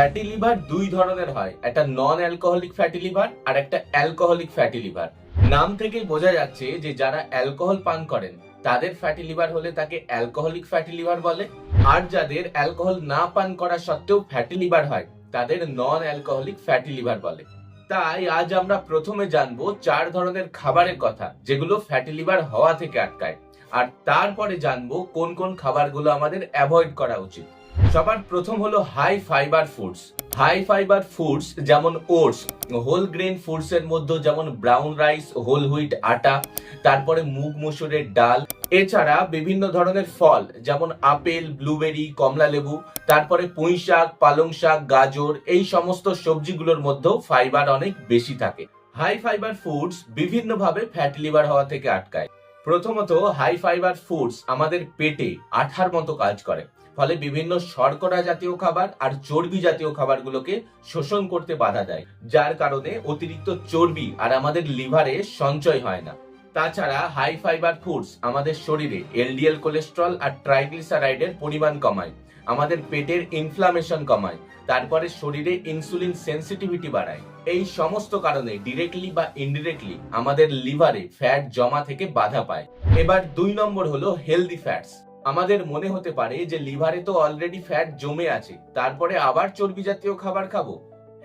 Fatty liver দুই ধরনের হয়। একটা নন অ্যালকোহলিক ফ্যাটি লিভার আর একটা অ্যালকোহলিক ফ্যাটি লিভার নাম থেকেই বোঝা যাচ্ছে যে যারা অ্যালকোহল পান করেন, তাদের ফ্যাটি লিভার হলে তাকে অ্যালকোহলিক ফ্যাটি লিভার বলে। আর যাদের অ্যালকোহল না পান করা সত্ত্বেও ফ্যাটি লিভার হয়, তাদের নন অ্যালকোহলিক ফ্যাটি লিভার বলে। তাই আজ আমরা প্রথমে জানব চার ধরনের খাবারের কথা, যেগুলো ফ্যাটি লিভার হওয়া থেকে আটকায়। আর তারপরে জানব কোন কোন খাবারগুলো আমাদের অ্যাভয়েড করা উচিত। সবার প্রথম হলো high fibre foods high fibre foods যেমন ওটস হোল গ্রেন ফুডস এর মধ্যে যেমন ব্রাউন রাইস হোল হুইট আটা, তারপরে মুগ, মসুরের ডাল। এছাড়া বিভিন্ন ধরনের ফল, যেমন আপেল ব্লুবেরি কমলা লেবু, তারপরে পুঁই শাক, পালং শাক, গাজর, এই সমস্ত সবজিগুলোর মধ্যেও ফাইবার অনেক বেশি থাকে। হাই ফাইবার ফুডস বিভিন্নভাবে ফ্যাট লিভার হওয়া থেকে আটকায়। প্রথমত হাই ফাইবার ফুডস আমাদের পেটে আঠার মতো কাজ করে। ফলে বিভিন্ন শর্করা জাতীয় খাবার আর চর্বি জাতীয় খাবারগুলোকে শোষণ করতে বাধা দেয়, যার কারণে অতিরিক্ত চর্বি আর আমাদের লিভারে সঞ্চয় হয় না। তাছাড়া হাই ফাইবার ফুডস আমাদের শরীরে এলডিএল কোলেস্ট্রল আর ট্রাইগ্লিসারাইডের পরিমাণ কমায়, আমাদের পেটের ইনফ্লামেশন কমায়, তারপরে শরীরে ইনসুলিন সেন্সিটিভিটি বাড়ায়। এই সমস্ত কারণে ডিরেক্টলি বা ইনডিরেক্টলি আমাদের লিভারে ফ্যাট জমা থেকে বাধা পায়। এবার দুই নম্বর হলো হেলদি ফ্যাটস আমাদের মনে হতে পারে যে লিভারে তো অলরেডি ফ্যাট জমে আছে, তারপরে আবার চর্বি জাতীয় খাবার খাব।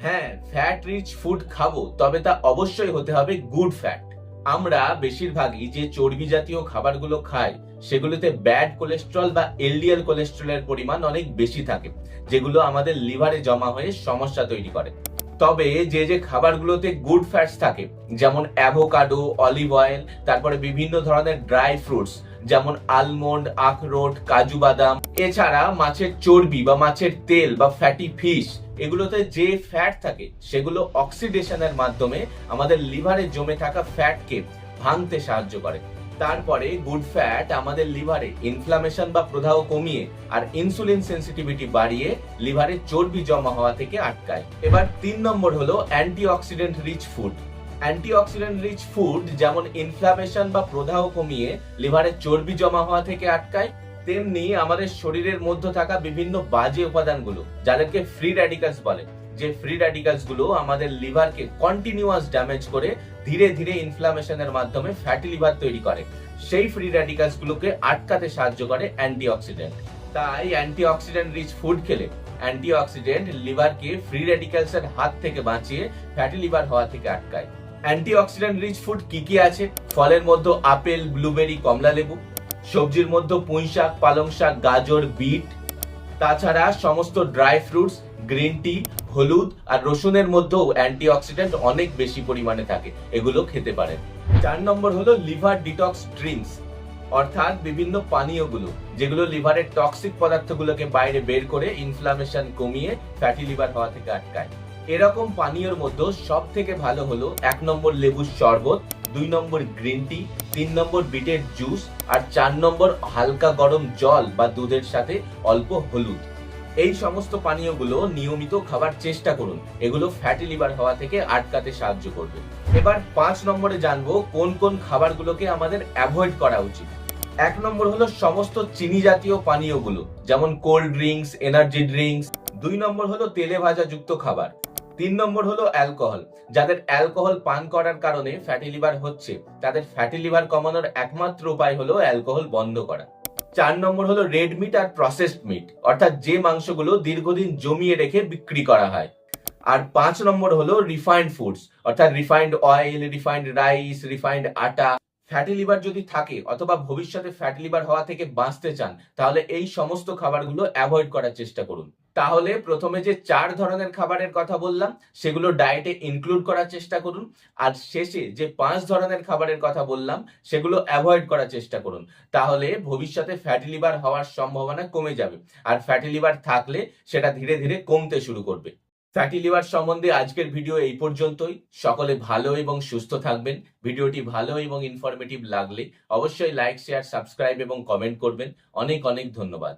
হ্যাঁ ফ্যাট রিচ ফুড খাব, তবে তা অবশ্যই হতে হবে গুড ফ্যাট আমরা বেশিরভাগই যে চর্বি জাতীয় খাবারগুলো খাই, সেগুলোতে ব্যাড কোলেস্ট্রল বা এলডিএল কোলেস্ট্রলের পরিমাণ অনেক বেশি থাকে, যেগুলো আমাদের লিভারে জমা হয়ে সমস্যা তৈরি করে। তবে যে যে খাবারগুলোতে গুড ফ্যাটস থাকে, যেমন অ্যাভোকাডো অলিভ অয়েল তারপরে বিভিন্ন ধরনের ড্রাই ফ্রুটস যেমন আলমন্ড আখরোট কাজু বাদাম, এছাড়া মাছের চর্বি বা মাছের তেল বা ফ্যাটি ফিশ এগুলোতে যে ফ্যাট থাকে, সেগুলো অক্সিডেশনের মাধ্যমে আমাদের লিভারে জমে থাকা ফ্যাটকে ভাঙতে সাহায্য করে। তারপরে গুড ফ্যাট আমাদের লিভারে ইনফ্লামেশন বা প্রদাহ কমিয়ে আর ইনসুলিন সেন্সিটিভিটি বাড়িয়ে লিভারে চর্বি জমা হওয়া থেকে আটকায়। এবার তিন নম্বর হলো antioxidant rich food antioxidant rich food যেমন ইনফ্লামেশন বা প্রদাহ কমিয়ে লিভারের চর্বি জমা হওয়া থেকে আটকায়, তেমনি আমাদের শরীরের মধ্যে থাকা বিভিন্ন বাজে উপাদানগুলো, যাদেরকে ফ্রি র্যাডিকালস বলে। যে ফ্রি র্যাডিকালসগুলো আমাদের লিভারকে কন্টিনিউয়াস ড্যামেজ করে, ধীরে ধীরে ইনফ্লামেশনের মাধ্যমে ফ্যাটি লিভার তৈরি করে। সেই ফ্রি র্যাডিকালস গুলোকে আটকাতে সাহায্য করে অ্যান্টিঅক্সিডেন্ট। তাই অ্যান্টিঅক্সিডেন্ট রিচ ফুড খেলে অ্যান্টিঅক্সিডেন্ট লিভারকে ফ্রি র্যাডিকালস এর হাত থেকে বাঁচিয়ে ফ্যাটি লিভার হওয়া থেকে আটকায়। অ্যান্টিঅক্সিডেন্ট রিচ ফুড কি কি আছে? ফলের মধ্যে আপেল, ব্লুবেরি, কমলা লেবু, সবজির মধ্যে পুঁই শাক, পালং শাক, গাজর, বিট, তাছাড়া সমস্ত ড্রাই ফ্রুটস, গ্রিন টি, হলুদ আর রসুনের মধ্যেও অ্যান্টিঅক্সিডেন্ট অনেক বেশি পরিমাণে থাকে, এগুলো খেতে পারেন। চার নম্বর হলো লিভার ডিটক্স ড্রিঙ্কস, অর্থাৎ বিভিন্ন পানীয়গুলো, যেগুলো লিভারের টক্সিক পদার্থগুলোকে বাইরে বের করে ইনফ্লামেশন কমিয়ে ফ্যাটি লিভার হওয়া থেকে আটকায়। এরকম পানীয়র মধ্যে সব থেকে ভালো হলো এক নম্বর লেবুর শরবত, দুই নম্বর গ্রিন টি, তিন নম্বর বিটের জুস আর চার নম্বর হালকা গরম জল বা দুধের সাথে অল্প হলুদ। এই সমস্ত পানীয়গুলো নিয়মিত খাবার চেষ্টা করুন। এগুলো ফ্যাটি লিভার হওয়া থেকে আটকাতে সাহায্য করবে। এবার পাঁচ নম্বরে জানব কোন কোন খাবারগুলোকে আমাদের অ্যাভয়েড করা উচিত। এক নম্বর হলো সমস্ত চিনি জাতীয় পানীয়গুলো, যেমন কোল্ড ড্রিঙ্কস এনার্জি ড্রিঙ্কস দুই নম্বর হলো তেলে ভাজা যুক্ত খাবার। তিন নম্বর হলো অ্যালকোহল। যাদের অ্যালকোহল পান করার কারণে ফ্যাটি লিভার হচ্ছে, তাদের ফ্যাটি লিভার কমানোর একমাত্র উপায় হলো অ্যালকোহল বন্ধ করা। চার নম্বর হলো রেড মিট আর প্রসেসড মিট, অর্থাৎ যে মাংসগুলো দীর্ঘদিন জমিয়ে রেখে বিক্রি করা হয়। আর পাঁচ নম্বর হলো রিফাইন্ড ফুডস, অর্থাৎ refined oil, refined rice, refined আটা। ফ্যাটি লিভার যদি থাকে অথবা ভবিষ্যতে ফ্যাটি লিভার হওয়া থেকে বাঁচতে চান, তাহলে এই সমস্ত খাবারগুলো অ্যাভয়েড করার চেষ্টা করুন। তাহলে প্রথমে যে চার ধরনের খাবারের কথা বললাম, সেগুলো ডায়েটে ইনক্লুড করার চেষ্টা করুন। আর শেষে যে পাঁচ ধরনের খাবারের কথা বললাম, সেগুলো অ্যাভয়েড করার চেষ্টা করুন। তাহলে ভবিষ্যতে ফ্যাটি লিভার হওয়ার সম্ভাবনা কমে যাবে। আর ফ্যাটি লিভার থাকলে সেটা ধীরে ধীরে কমতে শুরু করবে। ফ্যাটি লিভার সম্বন্ধে আজকের ভিডিও এই পর্যন্তই। সকলে ভালো এবং সুস্থ থাকবেন। ভিডিওটি ভালো এবং ইনফরমেটিভ লাগলে অবশ্যই লাইক শেয়ার সাবস্ক্রাইব এবং কমেন্ট করবেন। অনেক অনেক ধন্যবাদ।